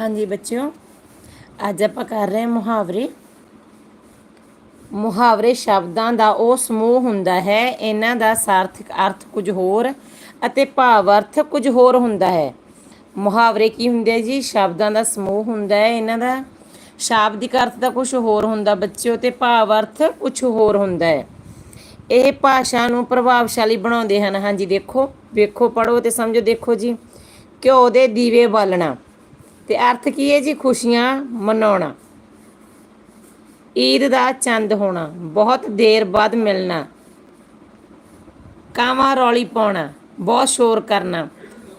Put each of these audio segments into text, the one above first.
ਹਾਂਜੀ ਬੱਚਿਓ, ਅੱਜ ਆਪਾਂ ਕਰ ਰਹੇ ਮੁਹਾਵਰੇ। ਮੁਹਾਵਰੇ ਸ਼ਬਦਾਂ ਦਾ ਉਹ ਸਮੂਹ ਹੁੰਦਾ ਹੈ, ਇਹਨਾਂ ਦਾ ਸਾਰਥਕ ਅਰਥ ਕੁਝ ਹੋਰ ਅਤੇ ਭਾਵ ਅਰਥ ਕੁਝ ਹੋਰ ਹੁੰਦਾ ਹੈ। ਮੁਹਾਵਰੇ ਕੀ ਹੁੰਦੇ ਆ ਜੀ? ਸ਼ਬਦਾਂ ਦਾ ਸਮੂਹ ਹੁੰਦਾ ਹੈ, ਇਹਨਾਂ ਦਾ ਸ਼ਾਬਦਿਕ ਅਰਥ ਦਾ ਕੁਝ ਹੋਰ ਹੁੰਦਾ ਬੱਚਿਓ ਤੇ ਭਾਵ ਅਰਥ ਕੁਝ ਹੋਰ ਹੁੰਦਾ ਹੈ। ਇਹ ਭਾਸ਼ਾ ਨੂੰ ਪ੍ਰਭਾਵਸ਼ਾਲੀ ਬਣਾਉਂਦੇ ਹਨ। ਹਾਂਜੀ ਦੇਖੋ, ਵੇਖੋ ਪੜੋ ਤੇ ਸਮਝੋ, ਦੇਖੋ ਜੀ। ਘਿਓ ਦੇ ਦੀਵੇ ਬਾਲਣਾ। ਤੇ ਅਰਥ ਕੀ ਹੈ ਜੀ? ਖੁਸ਼ੀਆਂ ਮਨਾਉਣਾ। ਈਦ ਦਾ ਚੰਦ ਹੋਣਾ, ਬਹੁਤ ਦੇਰ ਬਾਅਦ ਮਿਲਣਾ। ਕਾਵਾਂ ਰੌਲੀ ਪਾਉਣਾ, ਬਹੁਤ ਸ਼ੋਰ ਕਰਨਾ।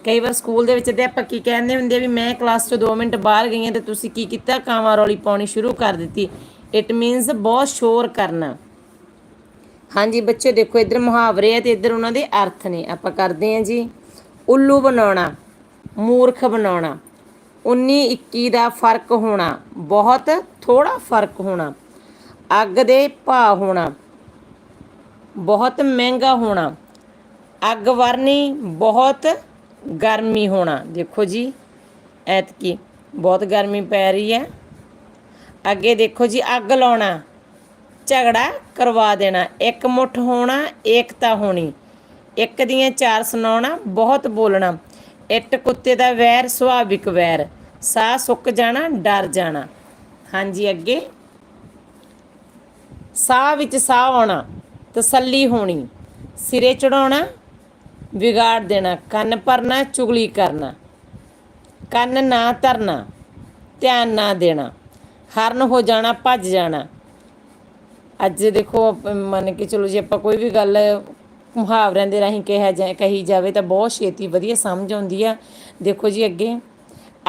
ਕਈ ਵਾਰ ਸਕੂਲ ਦੇ ਵਿੱਚ ਅਧਿਆਪਕ ਕੀ ਕਹਿੰਦੇ ਹੁੰਦੇ ਆ ਵੀ ਮੈਂ ਕਲਾਸ 'ਚੋਂ 2 ਮਿੰਟ ਬਾਹਰ ਗਈ ਹਾਂ ਤੇ ਤੁਸੀਂ ਕੀ ਕੀਤਾ? ਕਾਵਾਂ ਰੌਲੀ ਪਾਉਣੀ ਸ਼ੁਰੂ ਕਰ ਦਿੱਤੀ। ਇਟ ਮੀਨਸ ਬਹੁਤ ਸ਼ੋਰ ਕਰਨਾ। ਹਾਂਜੀ ਬੱਚੇ, ਦੇਖੋ ਇੱਧਰ ਮੁਹਾਵਰੇ ਆ ਤੇ ਇੱਧਰ ਉਹਨਾਂ ਦੇ ਅਰਥ ਨੇ। ਆਪਾਂ ਕਰਦੇ ਹਾਂ ਜੀ। ਉੱਲੂ ਬਣਾਉਣਾ, ਮੂਰਖ ਬਣਾਉਣਾ। 19 21 ਦਾ ਫ਼ਰਕ ਹੋਣਾ, ਬਹੁਤ ਥੋੜਾ ਫ਼ਰਕ ਹੋਣਾ, ਅੱਗ ਦੇ ਭਾਅ ਹੋਣਾ, ਬਹੁਤ ਮਹਿੰਗਾ ਹੋਣਾ, ਅੱਗ ਵਰਨੀ ਬਹੁਤ ਗਰਮੀ ਹੋਣਾ। ਦੇਖੋ ਜੀ, ਐਤਕੀ ਬਹੁਤ ਗਰਮੀ ਪੈ ਰਹੀ ਹੈ। ਅੱਗੇ ਦੇਖੋ ਜੀ, ਅੱਗ ਲਾਉਣਾ, ਝਗੜਾ ਕਰਵਾ ਦੇਣਾ, ਇੱਕ ਮੁੱਠ ਹੋਣਾ ਏਕਤਾ ਹੋਣੀ, ਇੱਕ ਦੀਆਂ ਚਾਰ ਸੁਣਾਉਣਾ, ਬਹੁਤ ਬੋਲਣਾ। ਇੱਟ ਕੁੱਤੇ ਦਾ ਵੈਰ ਸੁਭਾਵਿਕ ਵੈਰ। ਸਾਹ ਸੁੱਕ ਜਾਣਾ, ਡਰ ਜਾਣਾ। ਹਾਂਜੀ, ਅੱਗੇ। ਸਾਹ ਵਿੱਚ ਸਾਹ ਆਉਣਾ, ਤਸੱਲੀ ਹੋਣੀ। ਸਿਰੇ ਚੜਾਉਣਾ ਵਿਗਾੜ ਦੇਣਾ। ਕੰਨ ਭਰਨਾ, ਚੁਗਲੀ ਕਰਨਾ। ਕੰਨ ਨਾ ਧਰਨਾ, ਧਿਆਨ ਨਾ ਦੇਣਾ। ਹਰਨ ਹੋ ਜਾਣਾ, ਭੱਜ ਜਾਣਾ। ਅੱਜ ਦੇਖੋ ਅਪ- ਮੰਨ ਕੇ ਚਲੋ, ਜੇ ਆਪਾਂ ਕੋਈ ਵੀ ਗੱਲ ਮੁਹਾਵਰਿਆਂ ਦੇ ਰਾਹੀਂ ਕਿਹਾ ਜਾ ਕਹੀ ਜਾਵੇ ਤਾਂ ਬਹੁਤ ਛੇਤੀ ਵਧੀਆ ਸਮਝ ਆਉਂਦੀ ਆ। ਦੇਖੋ ਜੀ ਅੱਗੇ।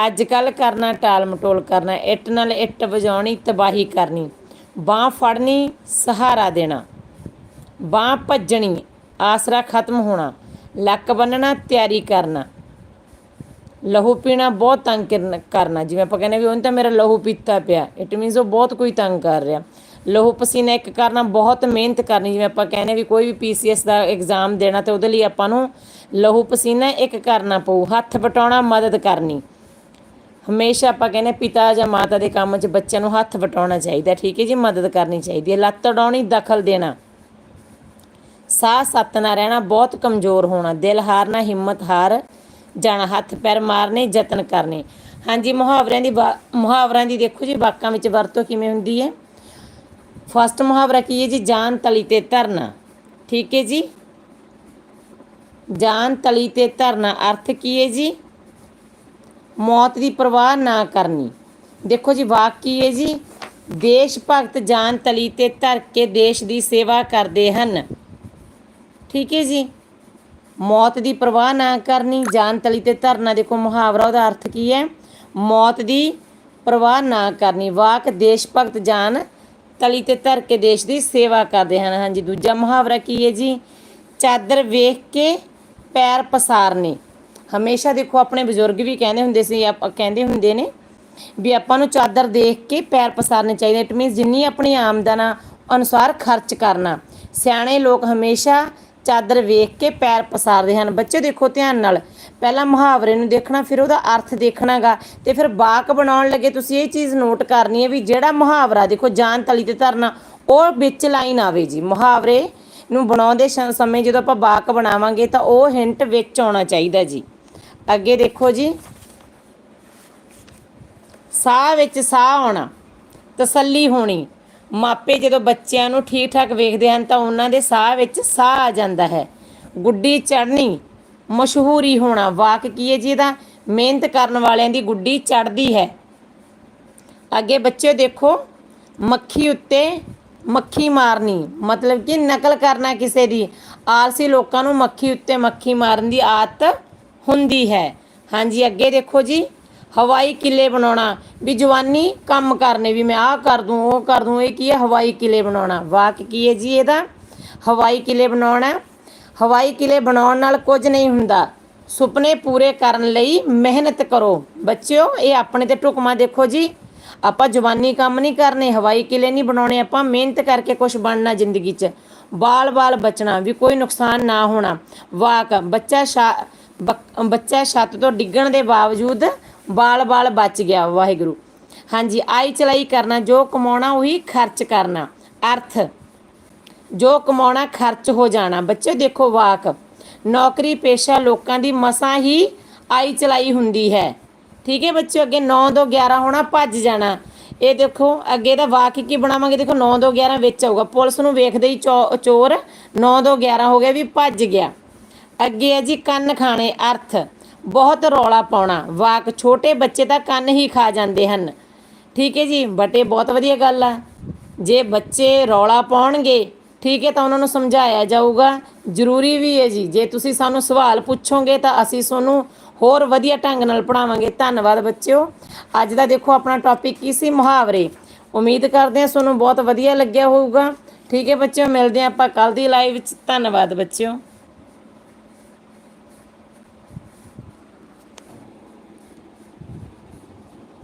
ਅੱਜ ਕੱਲ ਕਰਨਾ ਟਾਲ ਮਟੋਲ ਕਰਨਾ, ਇੱਟ ਨਾਲ ਇੱਟ ਵਜਾਉਣੀ, ਤਬਾਹੀ ਕਰਨੀ। ਬਾਹ ਫੜਨੀ, ਸਹਾਰਾ ਦੇਣਾ। ਬਾਹ ਭੱਜਣੀ, ਆਸਰਾ ਖਤਮ ਹੋਣਾ। ਲੱਕ ਬੰਨਣਾ, ਤਿਆਰੀ ਕਰਨਾ। ਲਹੂ ਪੀਣਾ ਬਹੁਤ ਤੰਗ ਕਰਨ- ਕਰਨਾ। ਜਿਵੇਂ ਆਪਾਂ ਕਹਿੰਦੇ ਵੀ ਉਹਨੇ ਤਾਂ ਮੇਰਾ ਲਹੂ ਪੀਤਾ ਪਿਆ। ਇਟ ਮੀਨਸ ਉਹ ਬਹੁਤ ਕੋਈ ਤੰਗ ਕਰ ਰਿਹਾ। ਲਹੂ ਪਸੀਨਾ ਇੱਕ ਕਰਨਾ ਬਹੁਤ ਮਿਹਨਤ ਕਰਨੀ, ਜਿਵੇਂ ਆਪਾਂ ਕਹਿੰਦੇ ਵੀ ਕੋਈ ਵੀ ਪੀਸੀਐਸ ਦਾ ਐਗਜ਼ਾਮ ਦੇਣਾ ਤੇ ਉਹਦੇ ਲਈ ਆਪਾਂ ਨੂੰ ਲਹੂ ਪਸੀਨਾ ਇੱਕ ਕਰਨਾ ਪਊ, ਹੱਥ ਵਟਾਉਣਾ ਮਦਦ ਕਰਨੀ। ਹਮੇਸ਼ਾ ਆਪਾਂ ਕਹਿੰਦੇ ਪਿਤਾ ਜਾਂ ਮਾਤਾ ਦੇ ਕੰਮ 'ਚ ਬੱਚਿਆਂ ਨੂੰ ਹੱਥ ਵਟਾਉਣਾ ਚਾਹੀਦਾ, ਠੀਕ ਹੈ ਜੀ, ਮਦਦ ਕਰਨੀ ਚਾਹੀਦੀ ਹੈ, ਲੱਤ ਅਡਾਉਣੀ ਦਖਲ ਦੇਣਾ। ਸਾਹ ਸੱਤ ਨਾ ਰਹਿਣਾ ਬਹੁਤ ਕਮਜ਼ੋਰ ਹੋਣਾ, ਦਿਲ ਹਾਰਨਾ, ਹਿੰਮਤ ਹਾਰ ਜਾਣਾ, ਹੱਥ ਪੈਰ ਮਾਰਨੇ, ਯਤਨ ਕਰਨੇ। ਹਾਂਜੀ, ਮੁਹਾਵਰਿਆਂ ਦੀ ਵਾ- ਮੁਹਾਵਰਿਆਂ ਦੀ ਦੇਖੋ ਜੀ, ਵਾਕਾਂ ਵਿੱਚ ਵਰਤੋਂ ਕਿਵੇਂ ਹੁੰਦੀ ਹੈ? ਫਸਟ ਮੁਹਾਵਰਾ ਕੀ ਹੈ ਜੀ? ਜਾਨ, ਤਲੀ ਤੇ ਧਰਨਾ। ਠੀਕ ਹੈ ਜੀ? ਜਾਨ, ਤਲੀ ਤੇ ਧਰਨਾ, ਅਰਥ ਕੀ ਹੈ ਜੀ? ਮੌਤ ਦੀ ਪਰਵਾਹ ਨਾ ਕਰਨੀ। ਦੇਖੋ ਜੀ, ਵਾਕ ਕੀ ਹੈ ਜੀ? ਦੇਸ਼ ਭਗਤ ਜਾਨ, ਤਲੀ ਤੇ ਧਰ ਕੇ ਦੇਸ਼ ਦੀ ਸੇਵਾ ਕਰਦੇ ਹਨ। ਠੀਕ ਹੈ ਜੀ? ਮੌਤ ਦੀ ਪਰਵਾਹ ਨਾ ਕਰਨੀ, ਜਾਨ, ਤਲੀ ਤੇ ਧਰਨਾ। ਦੇਖੋ, ਮੁਹਾਵਰਾ ਉਹਦਾ ਅਰਥ ਕੀ ਹੈ? ਮੌਤ ਦੀ ਪਰਵਾਹ ਨਾ ਕਰਨੀ। ਵਾਕ, ਦੇਸ਼ ਭਗਤ ਜਾਨ ਤਲੀ ਤੇ ਧਰ ਕੇ ਦੇਸ਼ ਦੀ ਸੇਵਾ ਕਰਦੇ ਹਨ। ਹਾਂਜੀ, ਦੂਜਾ ਮੁਹਾਵਰਾ ਕੀ ਹੈ ਜੀ? ਚਾਦਰ ਵੇਖ ਕੇ ਪੈਰ ਪਸਾਰਨੇ। ਹਮੇਸ਼ਾ ਦੇਖੋ, ਆਪਣੇ ਬਜ਼ੁਰਗ ਵੀ ਕਹਿੰਦੇ ਹੁੰਦੇ ਸੀ, ਆਪਾਂ, ਕਹਿੰਦੇ ਹੁੰਦੇ ਨੇ ਵੀ ਆਪਾਂ ਨੂੰ ਚਾਦਰ ਦੇਖ ਕੇ ਪੈਰ ਪਸਾਰਨੇ ਚਾਹੀਦੇ ਇਟ ਮੀਨਸ ਜਿੰਨੀ ਆਪਣੀ ਆਮਦਨ ਆ, ਅਨੁਸਾਰ ਖਰਚ ਕਰਨਾ। ਸਿਆਣੇ ਲੋਕ ਹਮੇਸ਼ਾ ਚਾਦਰ ਵੇਖ ਕੇ ਪੈਰ ਪਸਾਰਦੇ ਹਨ। ਬੱਚੇ ਦੇਖੋ ਧਿਆਨ ਨਾਲ। ਪਹਿਲਾਂ ਮੁਹਾਵਰੇ ਨੂੰ ਦੇਖਣਾ, ਫਿਰ ਉਹਦਾ ਅਰਥ ਦੇਖਣਾਗਾ ਤੇ ਫਿਰ ਵਾਕ ਬਣਾਉਣ ਲੱਗੇ। ਤੁਸੀਂ ਇਹ ਚੀਜ਼ ਨੋਟ ਕਰਨੀ ਹੈ ਵੀ ਜਿਹੜਾ ਮੁਹਾਵਰਾ, ਦੇਖੋ ਜਾਨ ਤਲੀ ਤੇ ਧਰਨਾ, ਉਹ ਵਿੱਚ ਲਾਈਨ ਆਵੇ ਜੀ। ਮੁਹਾਵਰੇ ਨੂੰ ਬਣਾਉਂਦੇ ਸ਼- ਸਮੇਂ ਜਦੋਂ ਆਪਾਂ ਵਾਕ ਬਣਾਵਾਂਗੇ ਤਾਂ ਉਹ ਹਿੰਟ ਵਿੱਚ ਆਉਣਾ ਚਾਹੀਦਾ ਜੀ। ਅੱਗੇ ਦੇਖੋ ਜੀ। ਸਾਹ ਵਿੱਚ ਸਾਹ ਆਉਣਾ, ਤਸੱਲੀ ਹੋਣੀ। ਮਾਪੇ ਜਦੋਂ ਬੱਚਿਆਂ ਨੂੰ ਠੀਕ ਠਾਕ ਵੇਖਦੇ ਹਨ ਤਾਂ ਉਹਨਾਂ ਦੇ ਸਾਹ ਵਿੱਚ ਸਾਹ ਆ ਜਾਂਦਾ ਹੈ। ਗੁੱਡੀ ਚੜ੍ਹਨੀ ਮਸ਼ਹੂਰੀ ਹੋਣਾ ਵਾਕ ਕੀ ਹੈ ਜੀ ਇਹਦਾ ਮਿਹਨਤ ਕਰਨ ਵਾਲਿਆਂ ਦੀ ਗੁੱਡੀ ਚੜ੍ਹਦੀ ਹੈ। ਅੱਗੇ ਬੱਚੇ ਦੇਖੋ, ਮੱਖੀ ਉੱਤੇ ਮੱਖੀ ਮਾਰਨੀ, ਮਤਲਬ ਕਿ ਨਕਲ ਕਰਨਾ ਕਿਸੇ ਦੀ। ਆਲਸੀ ਲੋਕਾਂ ਨੂੰ ਮੱਖੀ ਉੱਤੇ ਮੱਖੀ ਮਾਰਨ ਦੀ ਆਦਤ ਹੁੰਦੀ ਹੈ। ਹਾਂਜੀ, ਅੱਗੇ ਦੇਖੋ ਜੀ। ਹਵਾਈ ਕਿਲੇ ਬਣਾਉਣਾ। ਵੀ ਜਵਾਨੀ ਕੰਮ ਕਰਨੇ, ਵੀ ਮੈਂ ਆਹ ਕਰ ਦੂੰ, ਉਹ ਕਰ ਦੂੰ, ਇਹ ਕੀ ਹੈ? ਹਵਾਈ ਕਿਲੇ ਬਣਾਉਣਾ। ਵਾਕ ਕੀ ਹੈ ਜੀ ਇਹਦਾ? ਹਵਾਈ ਕਿਲੇ ਬਣਾਉਣਾ ਹਵਾਈ ਕਿਲੇ ਬਣਾਉਣ ਨਾਲ ਕੁਝ ਨਹੀਂ ਹੁੰਦਾ। ਸੁਪਨੇ ਪੂਰੇ ਕਰਨ ਲਈ ਮਿਹਨਤ ਕਰੋ। ਬੱਚਿਓ, ਇਹ ਆਪਣੇ ਤੇ ਢੁਕਮਾ ਦੇਖੋ ਜੀ। ਆਪਾਂ ਜਵਾਨੀ ਕੰਮ ਨਹੀਂ ਕਰਨੇ, ਹਵਾਈ ਕਿਲੇ ਨਹੀਂ ਬਣਾਉਣੇ। ਆਪਾਂ ਮਿਹਨਤ ਕਰਕੇ ਕੁਝ ਬਣਨਾ ਜ਼ਿੰਦਗੀ 'ਚ। ਬਾਲ-ਬਾਲ ਬਚਣਾ, ਵੀ ਕੋਈ ਨੁਕਸਾਨ ਨਾ ਹੋਣਾ। ਵਾਕ, ਬੱਚਾ ਸ਼ਾ- ਬੱਕ- ਬੱਚਾ ਛੱਤ ਤੋਂ ਡਿੱਗਣ ਦੇ ਬਾਵਜੂਦ ਬਾਲ ਬਾਲ ਬਚ ਗਿਆ ਵਾਹਿਗੁਰੂ। ਹਾਂਜੀ, ਆਈ ਚਲਾਈ ਕਰਨਾ, ਜੋ ਕਮਾਉਣਾ ਉਹੀ ਖਰਚ ਕਰਨਾ। ਅਰਥ, ਜੋ ਕਮਾਉਣਾ ਖਰਚ ਹੋ ਜਾਣਾ। ਬੱਚੇ ਦੇਖੋ ਵਾਕ। ਨੌਕਰੀ ਪੇਸ਼ਾ ਲੋਕਾਂ ਦੀ ਮਸਾਂ ਹੀ ਆਈ ਚਲਾਈ ਹੁੰਦੀ ਹੈ। ਠੀਕ ਹੈ ਬੱਚਿਓ, ਅੱਗੇ 9 ਤੋਂ 11 ਹੋਣਾ, ਭੱਜ ਜਾਣਾ। ਇਹ ਦੇਖੋ, ਅੱਗੇ ਦਾ ਵਾਕ ਕੀ ਬਣਾਵਾਂਗੇ? ਦੇਖੋ 9 ਤੋਂ 11 ਵਿੱਚ ਆਊਗਾ। ਪੁਲਿਸ ਨੂੰ ਵੇਖਦੇ ਹੀ ਚੋ- ਚੋਰ 9 ਤੋਂ 11 ਹੋ ਗਿਆ ਵੀ ਭੱਜ ਗਿਆ। ਅੱਗੇ ਹੈ ਜੀ, ਕੰਨ ਖਾਣੇ, ਅਰਥ। ਬਹੁਤ ਰੌਲਾ ਪਾਉਣਾ। ਵਾਕ ਛੋਟੇ ਬੱਚੇ ਤਾਂ ਕੰਨ ਹੀ ਖਾ ਜਾਂਦੇ ਹਨ। ਠੀਕ ਹੈ ਜੀ, ਬਟ ਇਹ ਬਹੁਤ ਵਧੀਆ ਗੱਲ ਆ। ਜੇ ਬੱਚੇ ਰੌਲਾ ਪਾਉਣਗੇ, ਠੀਕ ਹੈ ਤਾਂ ਉਹਨਾਂ ਨੂੰ ਸਮਝਾਇਆ ਜਾਊਗਾ। ਜ਼ਰੂਰੀ ਵੀ ਹੈ ਜੀ, ਜੇ ਤੁਸੀਂ ਸਾਨੂੰ ਸਵਾਲ ਪੁੱਛੋਗੇ ਤਾਂ ਅਸੀਂ ਤੁਹਾਨੂੰ ਹੋਰ ਵਧੀਆ ਢੰਗ ਨਾਲ ਪੜਾਵਾਂਗੇ ਧੰਨਵਾਦ ਬੱਚਿਓ। ਅੱਜ ਦਾ ਦੇਖੋ ਆਪਣਾ ਟੌਪਿਕ ਕੀ ਸੀ? ਮੁਹਾਵਰੇ। ਉਮੀਦ ਕਰਦੇ ਹਾਂ ਤੁਹਾਨੂੰ ਬਹੁਤ ਵਧੀਆ ਲੱਗਿਆ ਹੋਊਗਾ। ਠੀਕ ਹੈ ਬੱਚਿਓ, ਮਿਲਦੇ ਹਾਂ ਆਪਾਂ ਕੱਲ ਦੀ ਲਾਈਵ ਵਿੱਚ। ਧੰਨਵਾਦ ਬੱਚਿਓ।